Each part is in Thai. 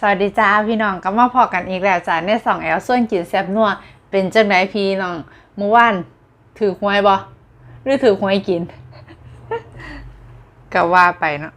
สวัสดีจ้าพี่น้องก็มาพอกันอีกแล้วจ้าในสองแอลส่วนกินแซบนัวเป็นจังไดพี่น้องเมื่อวานถือหวยบ่หรือถือหวยกิน ก็ว่าไปเนาะ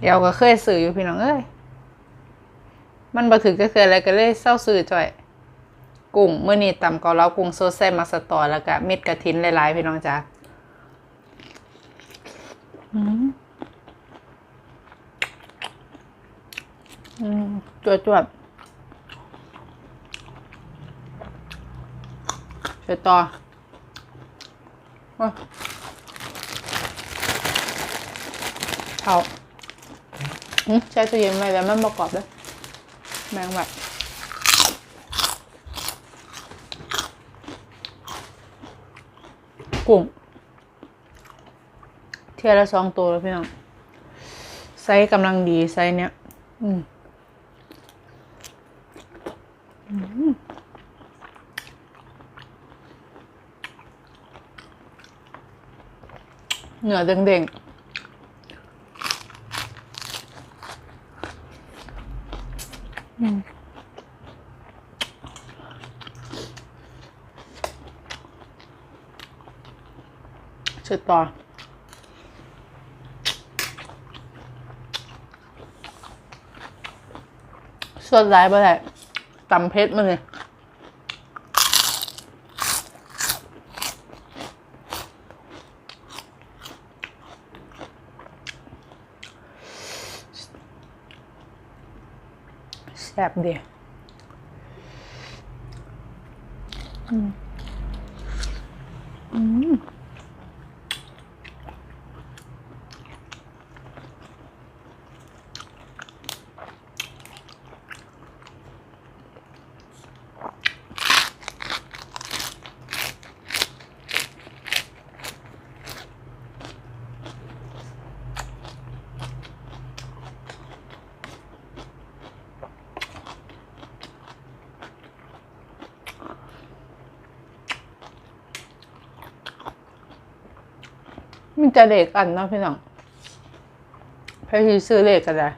เดี๋ยวก็เคยซื้ออยู่พี่น้องเอ้ยมันบ่ถือก็คืออะไรก็เลยเศร้าซื้อจ่อยกุ้งเมื่อนี้ตำกาเหลากุ้งโซแซ่มัสตอแล้วก็เม็ดกระถินหลายๆพี่น้องจ้าอืม อืมจวดจวดเชิญต่อเอาใช้ตู้เย็นไว้แล้วมันประกอบด้วยแมงแบบกุ้งเทียละสองตัวแล้วพี่น้องไซส์กำลังดีไซส์เนี้ย อืม เหนื้อเด้งๆอืมเชิดต่อส่วนร้ายไปแหละ ตำเพชรมาเลยแซ่บดีอืมอืม มันจะเลขอันเนาะพี่น้องไปที่ซื้อเลขกันได้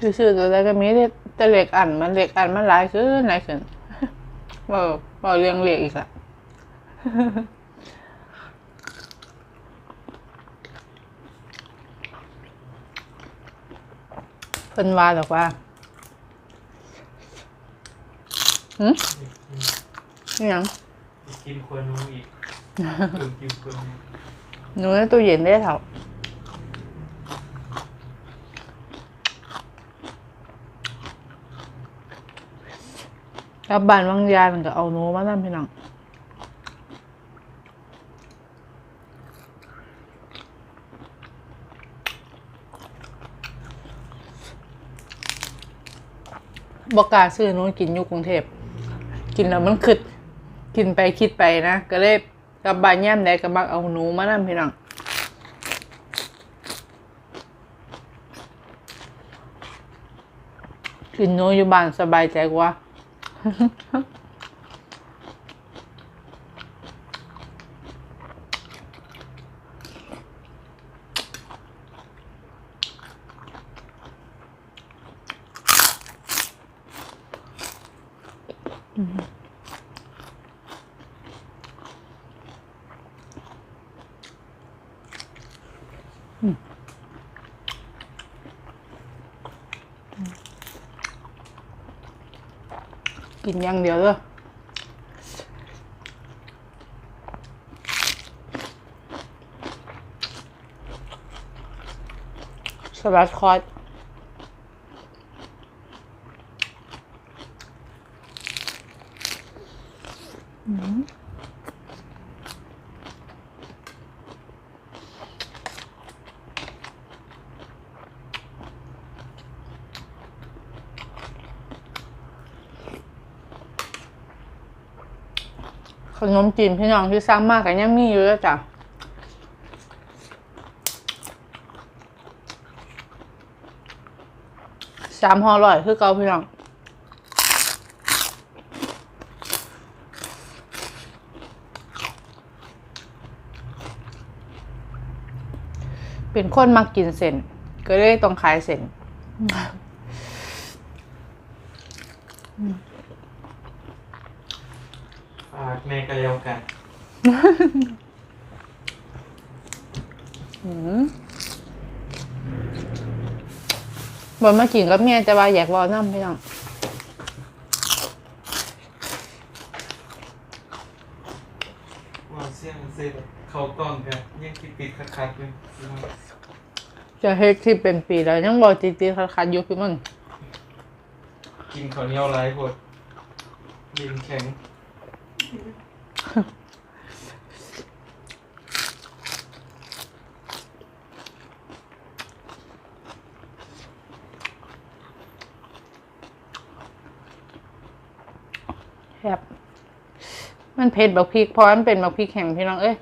ซื้อๆตัวใดก็มีแต่แต่เลขอันมันเลขอันมันหลายขึ้นหลายขึ้นบ่บ่เรื่องเลขอีกละเพิ่นว่าหรอกว่า หืมอิหยังกินควรนูอีกลืมกินควรนูหนูในตู้เย็นได้เท่ากลับบ้านวังยานมันก็เอาหนูมานั่นพี่น้องบอกกล้าซื้อหนูกินอยู่กรุงเทพ กินแล้วมันขึ้นกินไปคิดไปนะ ก็เลยกลับบ้านย่มใดก็มักเอาหนูมานั่นพี่น้องกินหนูอยู่บ้านสบายใจกว่า กินอย่างเดียวเลยสลัดคอร์ส ขนมจีนพี่น้องที่สร้างมากกันยังมีอยู่แล้วจ้ะสามห่อร่อยคือเกาพี่น้องเป็นคนมากินเส้นก็เลยต้องขายเส้น ฝากแม่กระเยากันบนมากินกับเมียแต่ว่าอยากเวอน้ำพี่น้องว่าเสียงเสร็จเขากล้องกันยังคิดติดคักๆอยู่จะเฮ็ดที่เป็นปีแล้วยังบอกติดๆคัดๆอยู่พี่มันกินข้าวเหนียวไรหดยินแข็ง แซ่บมันเผ็ดบักพริกเพราะมันเป็นบักพริกแห้งพี่น้องเอ้ย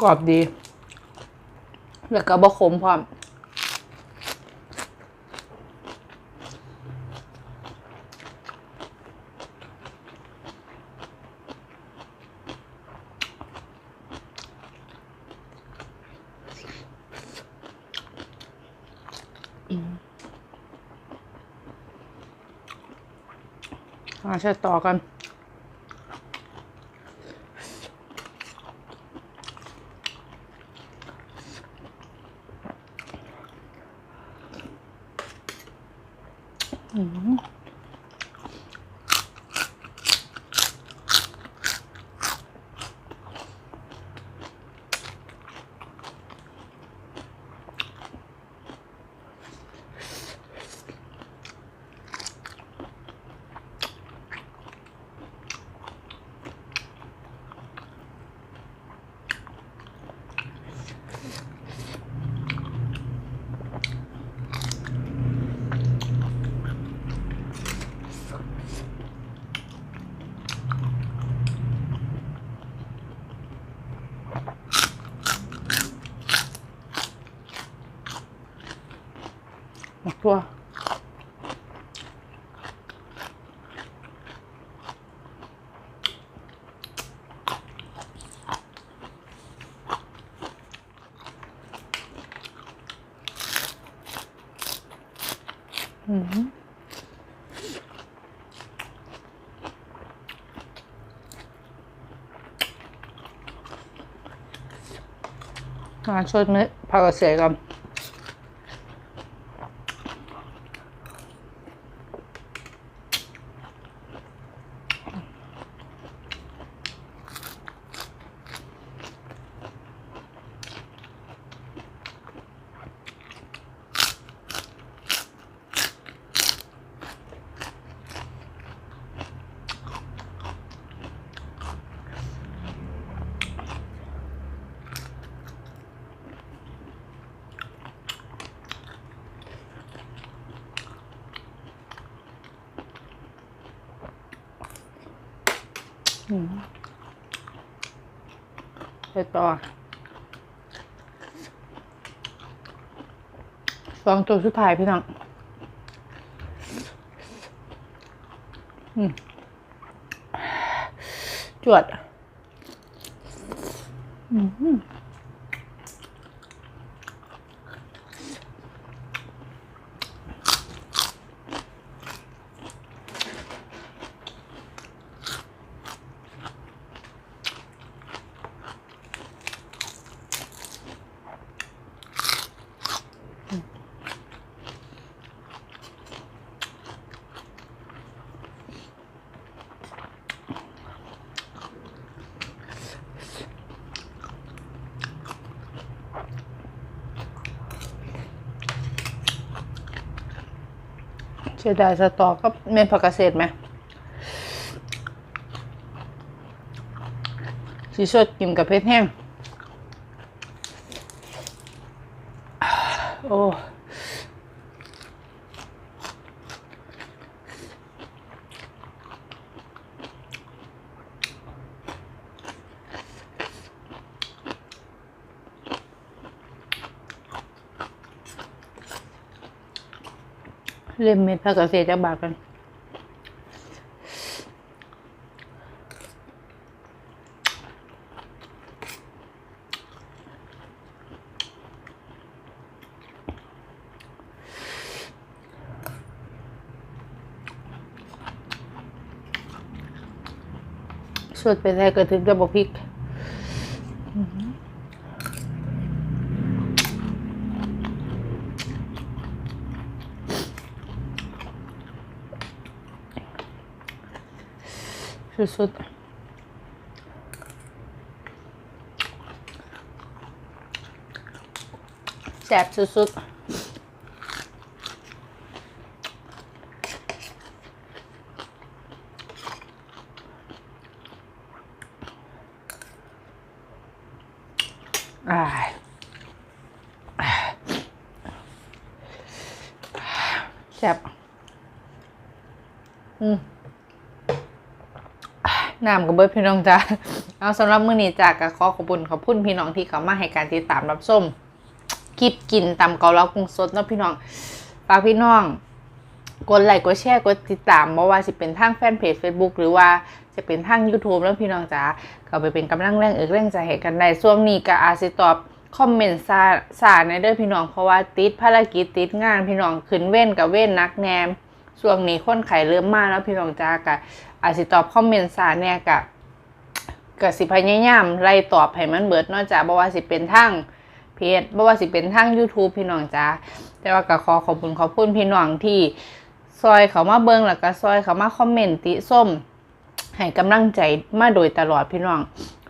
กรอบดี แล้วก็บะขมพร้อมมาเชิญต่อกัน หมดตัวอ่าช่วยนึกพากระเสียกัน ไปต่อสองตัวสุดท้ายพี่น้องอืมจวด เสียดายสตอก็เมนผักเกษตไหมสีสดกินกับเพชรแห้งโอ้ เล่มเม็ดผักกาดเสียจากบาทกันสวดไปได้ก็ถึงจะบอกพริก สุดๆแซ่บสุดๆอ้ายแซ่บอืม น้ำกับเบิร์ดพี่น้องจ้าเอาสำหรับมื้อนี้จ้าก็ขอขอบคุณขอบคุณพี่น้องที่เขามาให้การติดตามรับชมคลิปกินตำเกาเหลากุ้งสดเนาะพี่น้องฝากพี่น้องกดไลค์กดแชร์กดติดตามบ่ว่าสิเป็นทางแฟนเพจ Facebook หรือว่าจะเป็นทาง YouTube แล้วพี่น้องจ้าก็ไปเป็นกำลังแรงเอกแรงใจให้กันได้ช่วงนี้ก็อาจสิตอบคอมเมนต์ซาซาในเด้อพี่น้องเพราะว่าติดภารกิจติดงานพี่น้องขึ้นเว้นกับเว้นนักแนมช่วงนี้คนไข้เริ่มมาแล้วพี่น้องจ้ากะ อาจสิตอบคอมเมนต์สาแน่กะกะสิพยายามไล่ตอบให้มันเบิดนอกจากบ่ว่าสิเป็นทางเพจบ่ว่าสิเป็นทาง YouTube พี่น้องจ้าแต่ว่าก็ขอขอบคุณขอบคุณพี่น้องที่ซอยเขามาเบิงแล้วก็ซอยเขามาคอมเมนต์ติส้มให้กำลังใจมาโดยตลอดพี่น้อง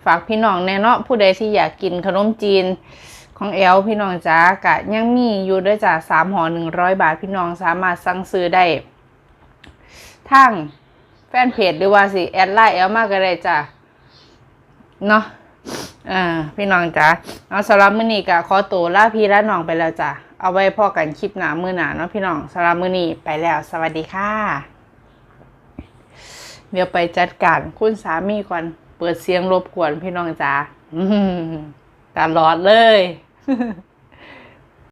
ฝากพี่น้องแน่เนาะผู้ใดที่อยากกินขนมจีนของแอลพี่น้องจ้ากะยังมีอยู่ด้วยจ้าสามห่อหนึ่งร้อยบาทพี่น้องสามารถสั่งซื้อได้ทาง แฟนเพจหรือว่าสิแอดไลน์แอลมากก็ได้จ้ะเนาะอ่าพี่น้องจ้ะเอาสำหรับมื้อนี้ก็ขอตัวลาพี่ลาน้องไปแล้วจ้ะเอาไว้พอกันคลิปหน้ามื้อหน้าเนาะพี่น้องสำหรับมื้อนี้ไปแล้ว สวัสดีค่ะ เดี๋ยวไปจัดการคุณสามีก่อนเปิดเสียงรบกวนพี่น้องจ้าอืมตลอดเลย